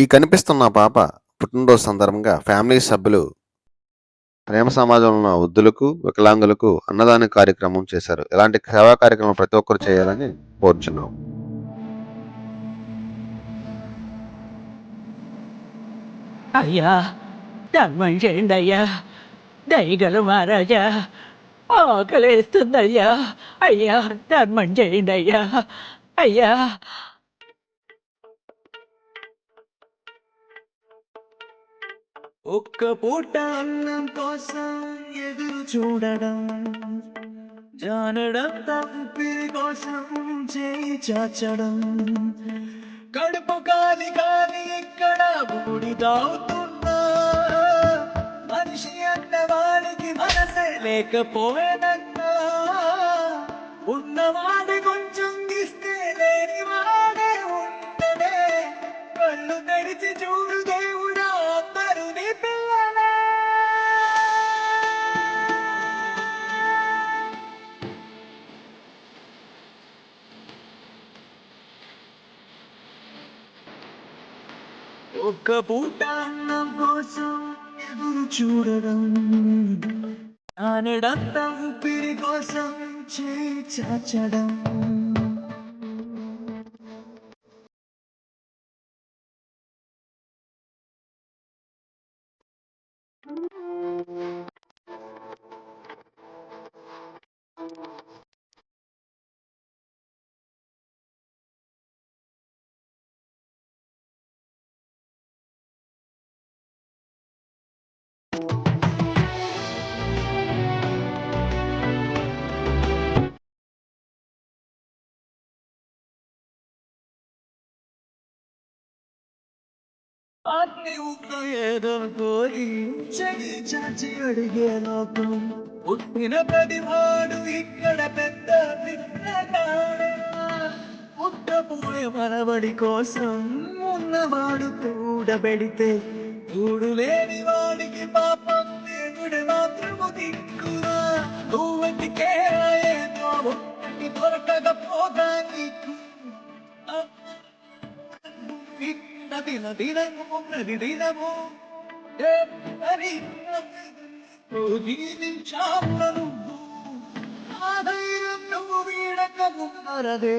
ఈ కనిపిస్తున్న పాప పుట్టినరోజు సందర్భంగా ఫ్యామిలీ సభ్యులు ప్రేమ సమాజంలో ఉన్న వృద్ధులకు వికలాంగులకు అన్నదాన కార్యక్రమం చేశారు. ఇలాంటి సేవా కార్యక్రమం ప్రతి ఒక్కరు చేయాలని కోరుచున్నాం. అయ్యా ధర్మం చేయండి అయ్యా దయగల మహారాజా ఆకలేస్తుందయ్యా. అయ్యా ధర్మం చేయండి అయ్యా అయ్యా ఒక్క పూట అన్నం కోసం ఎదురు చూడడం జానడం తప్పిరి కోసం చేయి చాచడం. కడుపు కాలి కాలి ఇక్కడ బూడి తాగుతున్నా మనిషి అన్న వాడికి మనసే లేకపోయేదన్నా? ఉన్నవాడి ఒక్క పూట అన్నం కోసం ఎదురు చూడడం ఆనడంతా ఊపిరి కోసం చేయి చాచడం. అన్ని ఉన్న ఏదో కోరి చాచి అడిగే లోకం పుట్టిన ప్రతివాడు ఇక్కడ పెద్ద. పుట్టపోయే మనబడి కోసం ఉన్నవాడు కూడబెడితే కూడు లేని వాడికి పాపం దేవుడు మాత్రము దిక్కురా నువ్వెందుకే ఏదో ఒక్కటి దొరకకపోగా నీకు. నది నదినము నది దినము మరి జీవించాలను నువ్వు వీడక ఉన్నరదే